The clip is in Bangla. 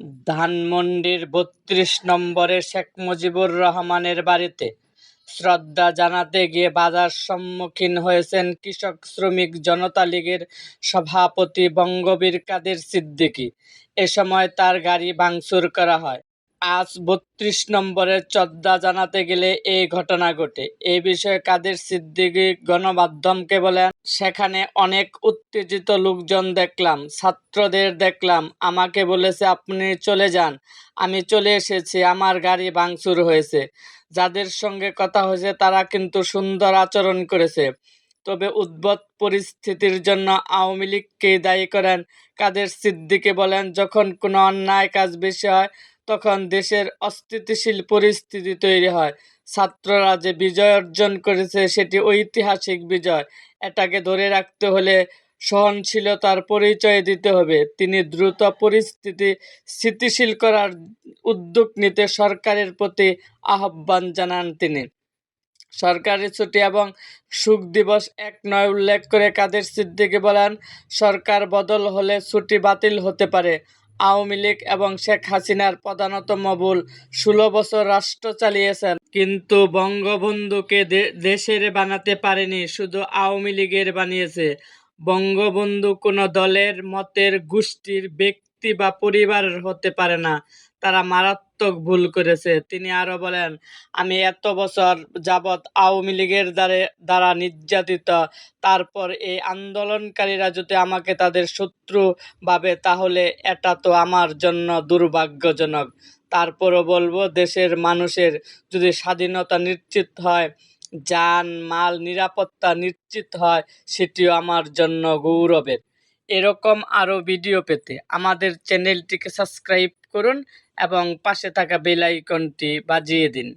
ধানমন্ডির বত্রিশ নম্বরে শেখ মুজিবুর রহমানের বাড়িতে শ্রদ্ধা জানাতে গিয়ে বাধার সম্মুখীন হয়েছেন কৃষক শ্রমিক জনতা লীগের সভাপতি বঙ্গবীর কাদের সিদ্দিকী। এ সময় তার গাড়ি ভাঙচুর করা হয়। আজ বত্রিশ নম্বরের চদ্দা জানাতে গেলে এই ঘটনা ঘটে। এ বিষয়ে কাদের সিদ্দিকী গণমাধ্যমকে বলেন সেখানে অনেক উত্তেজিত লোকজন দেখলাম, ছাত্রদের দেখলাম, আমাকে বলেছে, আপনি চলে যান, আমি চলে এসেছি, আমার গাড়ি ভাঙচুর হয়েছে। যাদের সঙ্গে কথা হয়েছে, তারা কিন্তু সুন্দর আচরণ করেছে। তবে উদ্ভট পরিস্থিতির জন্য আওয়ামী লীগকে দায়ী করেন কাদের সিদ্দিকে বলেন, যখন কোনো অন্যায় কাজ বেশি হয়, তখন দেশের অস্থিতিশীল পরিস্থিতি তৈরি হয়। ছাত্ররা যে বিজয় অর্জন করেছে, সেটি ঐতিহাসিক বিজয়। এটাকে ধরে রাখতে হলে সহনশীলতার পরিচয় দিতে হবে। তিনি দ্রুত পরিস্থিতি স্থিতিশীল করার উদ্যোগ নিতে সরকারের প্রতি আহ্বান জানান তিনি। সরকারি ছুটি এবং সুখ দিবস এক নয় উল্লেখ করে কাদের সিদ্দিকী বলেন, সরকার বদল হলে ছুটি বাতিল হতে পারে। আওয়ামী লীগ এবং শেখ হাসিনার প্রধানতম ভুল। ষোলো বছর রাষ্ট্র চালিয়েছেন। কিন্তু বঙ্গবন্ধুকে দেশের বানাতে পারেনি, শুধু আওয়ামী লীগের বানিয়েছে। বঙ্গবন্ধু কোনো দলের মতের গোষ্ঠীর ব্যক্তি বা পরিবার হতে পারে না। তারা মারাত্মক ভুল করেছে। তিনি আরও বলেন, আমি এত বছর যাবৎ আওয়ামী লীগের দ্বারে, দ্বারা নির্যাতিত। তারপর এই আন্দোলনকারীরা যদি আমাকে তাদের শত্রু ভাবে, তাহলে এটা তো আমার জন্য দুর্ভাগ্যজনক। তারপরও বলব, দেশের মানুষের যদি স্বাধীনতা নিশ্চিত হয় যান মাল নিরাপত্তা নিশ্চিত হয়, সেটিও আমার জন্য গৌরবের। এরকম আরও ভিডিও পেতে আমাদের চ্যানেলটিকে সাবস্ক্রাইব করুন এবং পাশে থাকা বেলাইকনটি বাজিয়ে দিন।